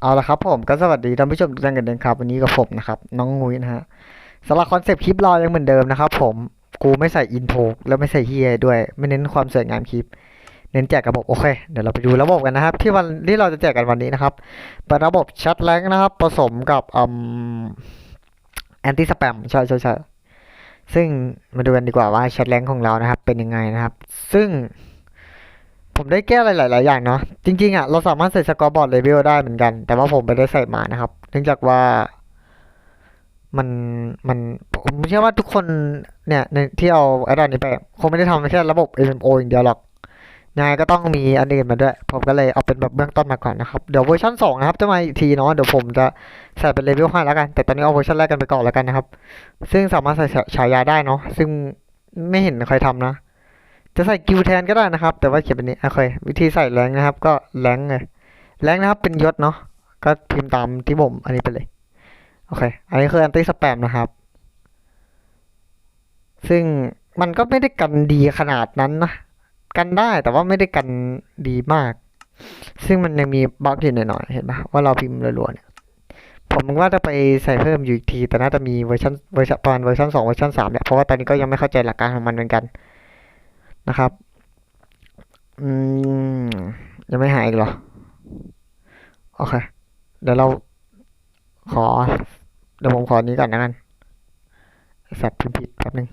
เอาละครับผมก็สวัสดีท่านผู้ชมทุกท่านกันเลยครับวันนี้กับผมนะครับน้องงุ้ยนะฮะสำหรับคอนเซปต์คลิปเรายังเหมือนเดิมนะครับผมกูไม่ใส่อินโทรแล้วไม่ใส่เฮียด้วย ไม่เน้นความสวยงามคลิป เน้นแจกระบบโอเคเดี๋ยวเราไปดูระบบกันนะครับ ที่วันที่เราจะแจกกันวันนี้นะครับเป็นระบบชัดแรงนะครับ ผสมกับอืมแอนตี้สแปมใช่ใช่ใช่ซึ่งมาดูกันดีกว่าว่าชัดแรงของเรานะครับ เป็นยังไงนะครับ ซึ่ง ผมได้แก้อะไรหลาย ๆ อย่างเนาะจริง ๆ อะ เราสามารถใส่สกอร์บอร์ดเลเวลได้เหมือนกัน แต่ว่าผมไม่ได้ใส่มานะครับ เนื่องจากว่ามันมันผมเชื่อว่าทุกคนเนี่ยในที่เอาไอ้ด้านนี้ไปคงไม่ได้ทำแค่ระบบ MMO อย่างเดียวหรอกยังไงก็ต้องมีอันอื่นมาด้วย ผมก็เลยเอาเป็นแบบเบื้องต้นมาก่อนนะครับ เดี๋ยวเวอร์ชัน2นะครับจะมาอีกทีเนาะเดี๋ยวผมจะใส่เป็นเลเวล5แล้วกัน แต่ตอนนี้เอาเวอร์ชันแรกกันไปก่อนแล้วกันนะครับ ซึ่งสามารถใส่ฉายาได้เนาะซึ่งไม่เห็นใครทำนะ จะใส่กิวแทนก็ได้นะครับ แต่ว่าเขียนเป็นนี้โอเควิธีใส่แรงนะครับ ก็แรงเลยแรงนะครับเป็นยศเนาะก็พิมพ์ตามที่ผมอันนี้ไปเลยโอเค อันนี้คือ anti spam นะครับ ซึ่งมันก็ไม่ได้กันดีขนาดนั้นนะ กันได้แต่ว่าไม่ได้กันดีมาก ซึ่งมันยังมีบั๊กอยู่หน่อยๆเห็นปะว่าเราพิมพ์รัวๆเนี่ย ผมว่าจะไปใส่เพิ่มอยู่อีกที แต่น่าจะมีเวอร์ชันเวอร์ชันประมาณเวอร์ชันสองเวอร์ชันสามเนี่ย เพราะว่าตอนนี้ก็ยังไม่เข้าใจหลักการของมันเหมือนกัน นะครับ อืม ยังไม่หายอีกเหรอ โอเค เดี๋ยวเราขอ เดี๋ยวผมขอนี้ก่อนนะกันสัตว์พิมพ์ผิดแป๊บนึง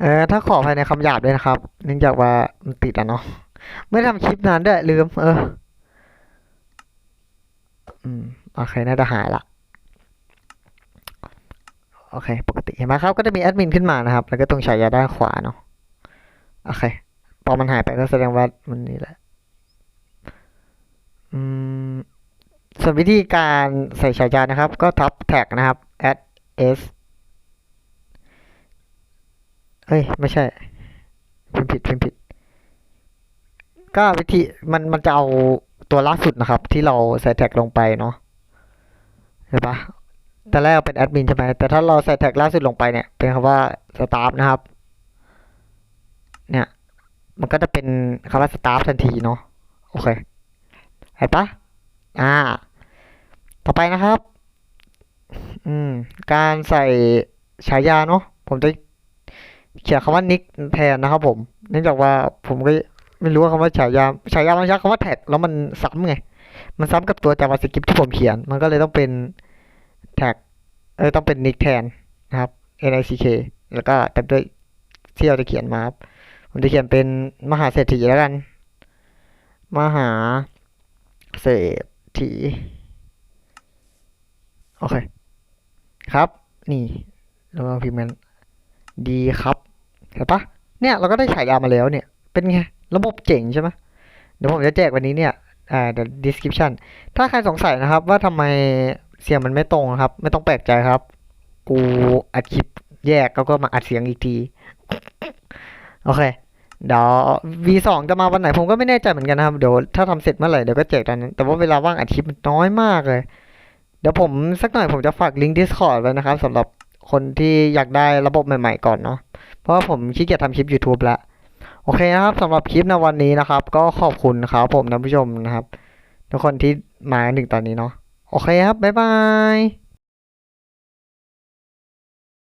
เออ ถ้าขอภายในคำหยาบด้วยนะครับ เนื่องจากว่ามันติดอะเนาะ ไม่ทำคลิปนานด้วยลืม เออ อืม โอเค น่าจะหายละโอเค ปกติเห็นไหมครับ ก็จะมีแอดมินขึ้นมานะครับ แล้วก็ตรงฉายาด้านขวาเนาะ โอเค พอมันหายไปก็แสดงว่ามันนี่แหละ อืม ส่วนวิธีการใส่ฉายานะครับ ก็ทับแท็กนะครับ add s เอ้ย ไม่ใช่พิมพ์ผิดพิมพ์ผิด ก็วิธีมันมันจะเอาตัวล่าสุดนะครับ ที่เราใส่แท็กลงไปเนาะเห็นปะแต่แรกเป็นแอดมินใช่ไหมแต่ถ้าเราใส่แท็กล่าสุดลงไปเนี่ย เป็นคำว่าสตาฟนะครับ ก็จะเป็นคำว่าสตาฟทันทีเนาะโอเคเห็นปะอ่า ต่อไปนะครับ อืม การใส่ฉายาเนาะผมจะเขียนคำว่านิกแทนนะครับผมเนื่องจากว่าผมก็ไม่รู้ว่าคำว่าฉายาฉายามันใช้คำว่าแท็กแล้วมันซ้ำไง มันซ้ำกับตัว JavaScript ที่ผมเขียน มันก็เลยต้องเป็นแท็กเออต้องเป็นนิกแทนนะครับ N I C K แล้วก็ตามด้วยที่เราจะเขียนมาครับ ผมจะเขียนเป็นมหาเศรษฐีแล้วกัน มหาเศรษฐี โอเค ครับ นี่เราลองพิมพ์กันดีครับเห็นปะเนี่ย เราก็ได้ฉายามาแล้วเนี่ย เป็นไง ระบบเจ๋งใช่ไหมเดี๋ยวผมจะแจกวันนี้เนี่ย อ่าเดี๋ยว description ถ้าใครสงสัยนะครับว่าทำไมเสียงมันไม่ตรงครับ ไม่ต้องแปลกใจครับ กูอัดคลิปแยกแล้วก็มาอัดเสียงอีกที โอเค เดี๋ยว V2 จะมาวันไหนผมก็ไม่แน่ใจเหมือนกันนะครับ เดี๋ยวถ้าทำเสร็จเมื่อไหร่เดี๋ยวก็แจกตอนนั้น แต่ว่าเวลาว่างอัดคลิปมันน้อยมากเลย เดี๋ยวผมสักหน่อยผมจะฝากลิงก์ Discord ไว้นะครับสำหรับคนที่อยากได้ระบบใหม่ๆก่อนเนาะ เพราะว่าผมขี้เกียจทำคลิป YouTube แล้วโอเคนะครับสำหรับคลิปในวันนี้นะครับ ก็ขอบคุณครับผมท่านผู้ชมนะครับ ทุกคนที่มาถึงตอนนี้เนาะโอเคครับ บ๊ายบาย